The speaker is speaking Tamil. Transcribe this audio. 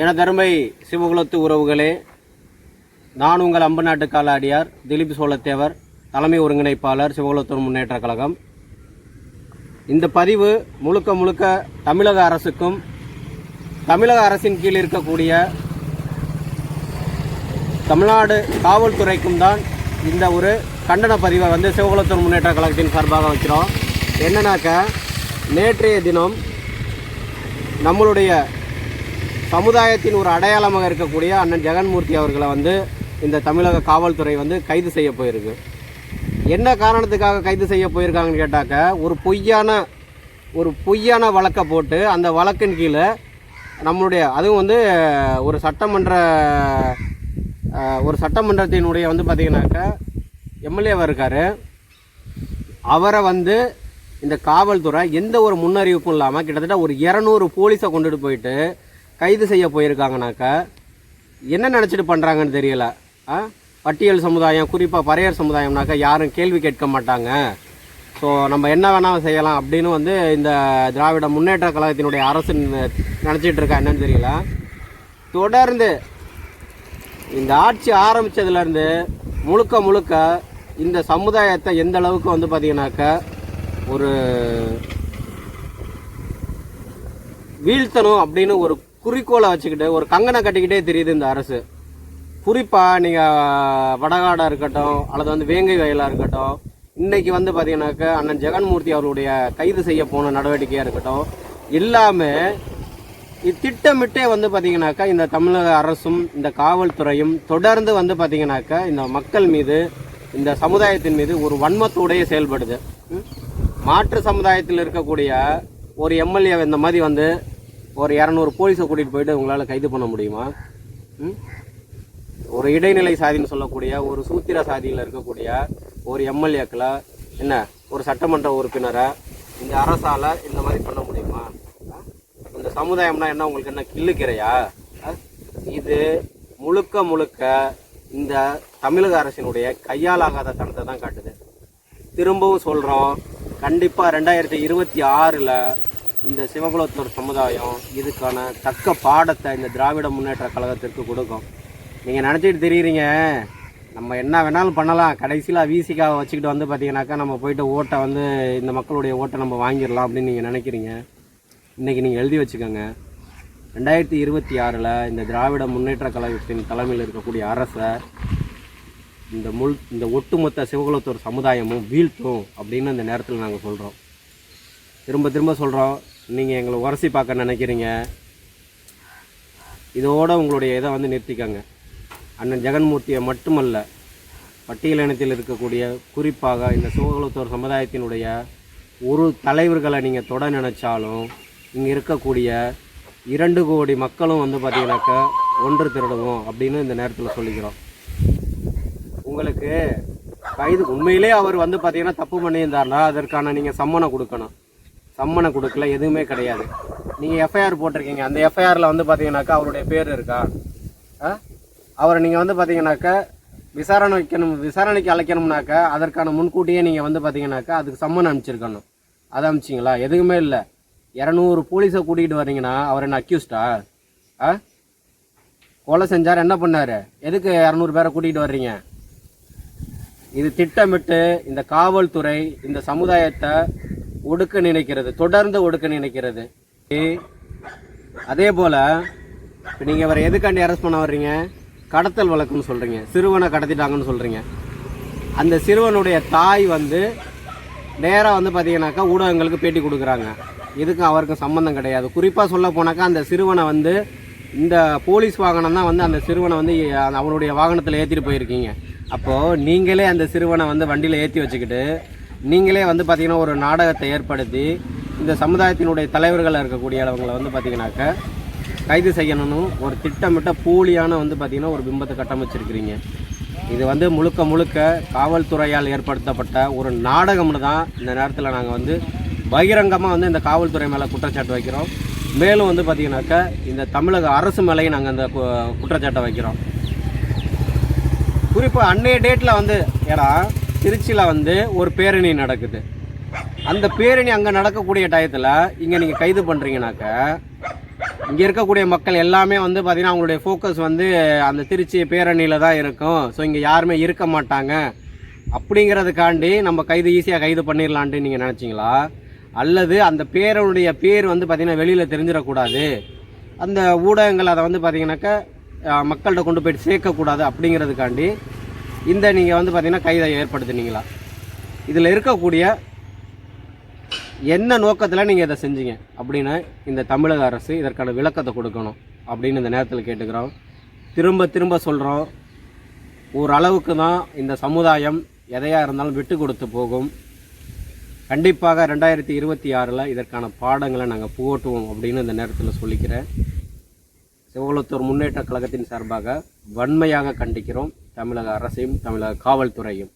எனதருமை சிவகுலத்து உறவுகளே நான் உங்கள் அம்பு நாட்டு காலாடியார் திலீப் சோழத்தேவர் தலைமை ஒருங்கிணைப்பாளர் சிவகுலத்தூர் முன்னேற்ற கழகம். இந்த பதிவு முழுக்க முழுக்க தமிழக அரசுக்கும் தமிழக அரசின் கீழ் இருக்கக்கூடிய தமிழ்நாடு காவல்துறைக்கும் தான் இந்த ஒரு கண்டன பதிவை வந்து சிவகுலத்தூர் முன்னேற்ற கழகத்தின் சார்பாக வைக்கிறோம். என்னன்னாக்க நேற்றைய தினம் நம்மளுடைய சமுதாயத்தின் ஒரு அடையாளமாக இருக்கக்கூடிய அண்ணன் ஜெகன்மூர்த்தி அவர்களை வந்து இந்த தமிழக காவல்துறை வந்து கைது செய்ய போயிருக்கு. என்ன காரணத்துக்காக கைது செய்ய போயிருக்காங்கன்னு கேட்டாக்க ஒரு பொய்யான ஒரு பொய்யான வழக்கை போட்டு அந்த வழக்கின் கீழே நம்மளுடைய அதுவும் வந்து ஒரு சட்டமன்ற ஒரு சட்டமன்றத்தினுடைய வந்து பார்த்திங்கனாக்கா எம்எல்ஏவாக இருக்கார். அவரை வந்து இந்த காவல்துறை எந்த ஒரு முன்னறிவிப்பும் இல்லாமல் கிட்டத்தட்ட ஒரு இரநூறு போலீஸை கொண்டுட்டு போயிட்டு கைது செய்ய போயிருக்காங்கனாக்கா என்ன நினச்சிட்டு பண்ணுறாங்கன்னு தெரியல. ஆ? பட்டியல் சமுதாயம் குறிப்பாக பறையர் சமுதாயம்னாக்கா யாரும் கேள்வி கேட்க மாட்டாங்க. ஸோ நம்ம என்ன வேணால் செய்யலாம் அப்படின்னு வந்து இந்த திராவிட முன்னேற்ற கழகத்தினுடைய அரசு நினச்சிட்டு இருக்கா என்னன்னு தெரியல. தொடர்ந்து இந்த ஆட்சி ஆரம்பித்ததுலேருந்து முழுக்க முழுக்க இந்த சமுதாயத்தை எந்த அளவுக்கு வந்து பார்த்தீங்கன்னாக்க ஒரு வீழ்த்தணும் அப்படின்னு ஒரு குறிக்கோளை வச்சுக்கிட்டு ஒரு கங்கனை கட்டிக்கிட்டே தெரியுது இந்த அரசு. குறிப்பாக நீங்கள் வடகாடாக இருக்கட்டும் அல்லது வந்து வேங்கை வயலாக இருக்கட்டும் இன்னைக்கு வந்து பார்த்தீங்கன்னாக்கா அண்ணன் ஜெகன்மூர்த்தி அவருடைய கைது செய்ய போன நடவடிக்கையாக இருக்கட்டும் எல்லாமே திட்டமிட்டே வந்து பார்த்தீங்கன்னாக்கா இந்த தமிழக அரசும் இந்த காவல்துறையும் தொடர்ந்து வந்து பார்த்தீங்கன்னாக்கா இந்த மக்கள் மீது இந்த சமுதாயத்தின் மீது ஒரு வன்மத்தோடைய செயல்படுது. மாற்று சமுதாயத்தில் இருக்கக்கூடிய ஒரு எம்எல்ஏ இந்த மாதிரி வந்து ஒரு இரநூறு போலீஸை கூட்டிகிட்டு போயிட்டு உங்களால் கைது பண்ண முடியுமா ம்? ஒரு இடைநிலை சாதின்னு சொல்லக்கூடிய ஒரு சூத்திர சாதியில் இருக்கக்கூடிய ஒரு எம்எல்ஏக்களை என்ன ஒரு சட்டமன்ற உறுப்பினரை இந்த அரசால் இந்த மாதிரி பண்ண முடியுமா ஆ? இந்த சமுதாயம்னா என்ன உங்களுக்கு என்ன கிள்ளுக்கிறையா ஆ? இது முழுக்க முழுக்க இந்த தமிழக அரசினுடைய கையாலாகாத தனத்தை தான் காட்டுது திரும்பவும் சொல்கிறோம் கண்டிப்பாக ரெண்டாயிரத்தி இருபத்தி ஆறில் இந்த சிவகுலத்தூர் சமுதாயம் இதுக்கான தக்க பாடத்தை இந்த திராவிட முன்னேற்ற கழகத்திற்கு கொடுக்கும். நீங்கள் நினச்சிட்டு தெரியுறீங்க. நம்ம என்ன வேணாலும் பண்ணலாம். கடைசியில் விசிகாவை வச்சுக்கிட்டு வந்து பார்த்தீங்கன்னாக்கா நம்ம போயிட்டு ஓட்டை வந்து இந்த மக்களுடைய ஓட்டை நம்ம வாங்கிடலாம் அப்படின்னு நீங்கள் நினைக்கிறீங்க. இன்றைக்கி நீங்கள் எழுதி வச்சுக்கோங்க. ரெண்டாயிரத்தி இருபத்தி ஆறில் இந்த திராவிட முன்னேற்ற கழகத்தின் தலைமையில் இருக்கக்கூடிய அரசை இந்த முள் இந்த ஒட்டுமொத்த சிவகுலத்தூர் சமுதாயமும் வீழ்த்தும் அப்படின்னு இந்த நேரத்தில் நாங்கள் சொல்கிறோம் திரும்ப திரும்ப சொல்கிறோம் நீங்கள் எங்களை உரசி பார்க்க நினைக்கிறீங்க. இதோட உங்களுடைய இதை வந்து நிறுத்திக்கங்க. அண்ணன் ஜெகன்மூர்த்தியை மட்டுமல்ல பட்டியலினத்தில் இருக்கக்கூடிய குறிப்பாக இந்த சிவகுலத்தூர் சமுதாயத்தினுடைய ஒரு தலைவர்களை நீங்கள் தொட நினச்சாலும் இங்கே இருக்கக்கூடிய இரண்டு கோடி மக்களும் வந்து பார்த்தீங்கன்னாக்கா ஒன்று திருடுவோம் அப்படின்னு இந்த நேரத்தில் சொல்லிக்கிறோம். உங்களுக்கு கைது உண்மையிலே அவர் வந்து பார்த்தீங்கன்னா தப்பு பண்ணியிருந்தாருன்னா அதற்கான நீங்கள் சம்மனை கொடுக்கணும். சம்மனை கொடுக்கல எதுவுமே கிடையாது. நீங்கள் எஃப்ஐஆர் போட்டிருக்கீங்க. அந்த எஃப்ஐஆரில் வந்து பார்த்தீங்கன்னாக்கா அவருடைய பேர் இருக்கா? ஆ? அவரை நீங்கள் வந்து பார்த்தீங்கன்னாக்கா விசாரணை வைக்கணும் விசாரணைக்கு அழைக்கணும்னாக்கா அதற்கான முன்கூட்டியே நீங்கள் வந்து பார்த்தீங்கன்னாக்கா அதுக்கு சம்மன் அனுப்பிச்சிருக்கணும். அதை அனுப்பிச்சிங்களா? எதுவுமே இல்லை. இரநூறு போலீஸை கூட்டிகிட்டு வரீங்கன்னா அவர் என்ன அக்யூஸ்டா ஆ? கொலை செஞ்சார் என்ன பண்ணார்? எதுக்கு இரநூறு பேரை கூட்டிகிட்டு வர்றீங்க? இது திட்டமிட்டு இந்த காவல்துறை இந்த சமுதாயத்தை ஒடுக்க நினைக்கிறது தொடர்ந்து ஒடுக்க நினைக்கிறது. ஏ- அதே போல் இப்போ நீங்கள் அவரை எதுக்காண்டி அரெஸ்ட் பண்ண வர்றீங்க? கடத்தல் வழக்குன்னு சொல்கிறீங்க சிறுவனை கடத்திட்டாங்கன்னு சொல்கிறீங்க அந்த சிறுவனுடைய தாய் வந்து நேராக வந்து பார்த்தீங்கன்னாக்கா ஊடகங்களுக்கு பேட்டி கொடுக்குறாங்க. இதுக்கும் அவருக்கும் சம்மந்தம் கிடையாது. குறிப்பாக சொல்ல போனாக்கா அந்த சிறுவனை வந்து இந்த போலீஸ் வாகனம் தான் வந்து அந்த சிறுவனை வந்து அவனுடைய வாகனத்தில் ஏற்றிட்டு போயிருக்கீங்க. அப்போது நீங்களே அந்த சிறுவனை வந்து வண்டியில் ஏற்றி வச்சுக்கிட்டு நீங்களே வந்து பார்த்தீங்கன்னா ஒரு நாடகத்தை ஏற்படுத்தி இந்த சமுதாயத்தினுடைய தலைவர்களாக இருக்கக்கூடியவங்களை வந்து பார்த்தீங்கன்னாக்க கைது செய்யணும்னு ஒரு திட்டமிட்ட போலியான வந்து பார்த்தீங்கன்னா ஒரு பிம்பத்தை கட்டமைச்சிருக்கிறீங்க. இது வந்து முழுக்க முழுக்க காவல்துறையால் ஏற்படுத்தப்பட்ட ஒரு நாடகம்னு தான் இந்த நேரத்தில் நாங்கள் வந்து பகிரங்கமாக வந்து இந்த காவல்துறை மேலே குற்றச்சாட்டு வைக்கிறோம். மேலும் வந்து பார்த்திங்கனாக்கா இந்த தமிழக அரசு மேலேயும் நாங்கள் இந்த கு- குற்றச்சாட்டை வைக்கிறோம். குறிப்பாக அன்னைய டேட்டில் வந்து ஏன்னா திருச்சியில் வந்து ஒரு பேரணி நடக்குது. அந்த பேரணி அங்கே நடக்கக்கூடிய டயத்தில் இங்கே நீங்கள் கைது பண்ணுறீங்கனாக்க இங்கே இருக்கக்கூடிய மக்கள் எல்லாமே வந்து பார்த்திங்கன்னா அவங்களுடைய ஃபோக்கஸ் வந்து அந்த திருச்சி பேரணியில் தான் இருக்கும். ஸோ இங்கே யாருமே இருக்க மாட்டாங்க. அப்படிங்கிறதுக்காண்டி நம்ம கைது ஈஸியாக கைது பண்ணிடலான்ட்டு நீங்கள் நினச்சிங்களா? அல்லது அந்த பேரனுடைய பேர் வந்து பார்த்திங்கன்னா வெளியில் தெரிஞ்சிடக்கூடாது. அந்த ஊடகங்கள் அதை வந்து பார்த்திங்கனாக்கா மக்கள்கிட்ட கொண்டு போயிட்டு சேர்க்கக்கூடாது அப்படிங்கிறதுக்காண்டி இந்த நீங்கள் வந்து பார்த்திங்கன்னா கைதை ஏற்படுத்துனீங்களா? இதில் இருக்கக்கூடிய என்ன நோக்கத்தில் நீங்கள் இதை செஞ்சீங்க? அப்படின்னு இந்த தமிழக அரசு இதற்கான விளக்கத்தை கொடுக்கணும் அப்படின்னு இந்த நேரத்தில் கேட்டுக்கிறோம். திரும்ப திரும்ப சொல்கிறோம் ஓரளவுக்கு தான் இந்த சமுதாயம் எதையாக இருந்தாலும் விட்டு கொடுத்து போகும். கண்டிப்பாக ரெண்டாயிரத்தி இருபத்தி ஆறில் இதற்கான பாடங்களை நாங்கள் புகட்டுவோம் அப்படின்னு இந்த நேரத்தில் சொல்லிக்கிறேன். சிவகுலத்தூர் முன்னேற்ற கழகத்தின் சார்பாக வன்மையாக கண்டிக்கிறோம். தமிழக அரசையும் தமிழக காவல்துறையும்.